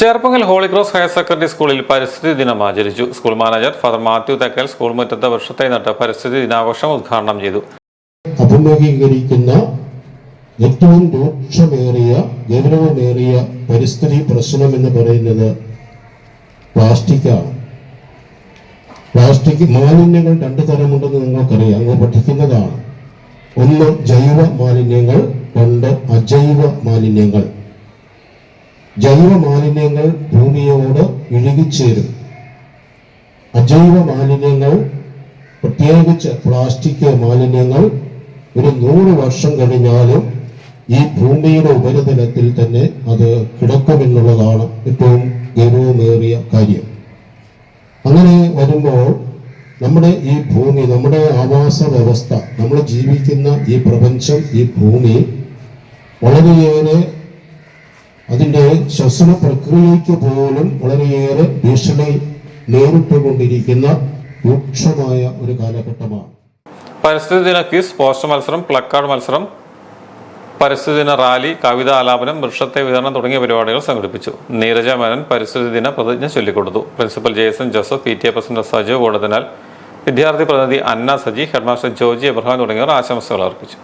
ചേർപ്പങ്ങൽ Holy Cross higher secondary സ്കൂളിൽ പരിസ്ഥിതി ദിനം ആചരിച്ചു. School manager father Mathew Thakkal school മുറ്റത്ത് വർഷത്തെ നട്ട് പരിസ്ഥിതി ദിനാഘോഷം ഉദ്ഘാടനം ചെയ്തു. അഭിമുഖീകരിക്കുന്ന ഏറ്റവും രൂക്ഷമേറിയ ഗൗരവമേറിയ പരിസ്ഥിതി പ്രശ്നം എന്ന് പറയുന്നത് പ്ലാസ്റ്റിക്കാണ്. പ്ലാസ്റ്റിക് മാലിന്യങ്ങൾ രണ്ടു തരമുണ്ടെന്ന് നിങ്ങൾക്കറിയാം. അങ്ങ് പഠിക്കുന്നതാണ്. ഒന്ന് ജൈവ മാലിന്യങ്ങൾ രണ്ട് അജൈവ മാലിന്യങ്ങൾ. ജൈവ മാലിന്യങ്ങൾ ഭൂമിയോട് ഇഴുകിച്ചേരും. അജൈവ മാലിന്യങ്ങൾ പ്രത്യേകിച്ച് പ്ലാസ്റ്റിക് മാലിന്യങ്ങൾ ഒരു നൂറ് വർഷം കഴിഞ്ഞാലും ഈ ഭൂമിയുടെ ഉപരിതലത്തിൽ തന്നെ അത് കിടക്കുമെന്നുള്ളതാണ് ഏറ്റവും ഗൗരവമേറിയ കാര്യം. അങ്ങനെ വരുമ്പോൾ നമ്മുടെ ഈ ഭൂമി നമ്മുടെ ആവാസ വ്യവസ്ഥ നമ്മൾ ജീവിക്കുന്ന ഈ പ്രപഞ്ചം ഈ ഭൂമി വളരെയേറെ അതിന്റെ ശ്വസന പ്രക്രിയയ്ക്ക് പോലും വളരെയേറെ ഭീഷണി നേരിട്ടുകൊണ്ടിരിക്കുന്ന രൂക്ഷമായ ഒരു കാലഘട്ടമാണ്. പരിസ്ഥിതി ദിന ക്വിസ് പോസ്റ്റർ മത്സരം പ്ലക്കാർഡ് മത്സരം പരിസ്ഥിതി ദിന റാലി കവിത ആലാപനം വൃക്ഷത്തെ വിതരണം തുടങ്ങിയ പരിപാടികൾ സംഘടിപ്പിച്ചു. നീരജ മേനൻ പരിസ്ഥിതി ദിന പ്രതിജ്ഞ ചൊല്ലിക്കൊടുത്തു. Principal Jason Joseph P T A president Sajeev കൂടുതനാൽ വിദ്യാർത്ഥി പ്രതിനിധി അന്ന സജി ഹെഡ്മാസ്റ്റർ ജോജി എബ്രഹാം തുടങ്ങിയവർ ആശംസകൾ അർപ്പിച്ചു.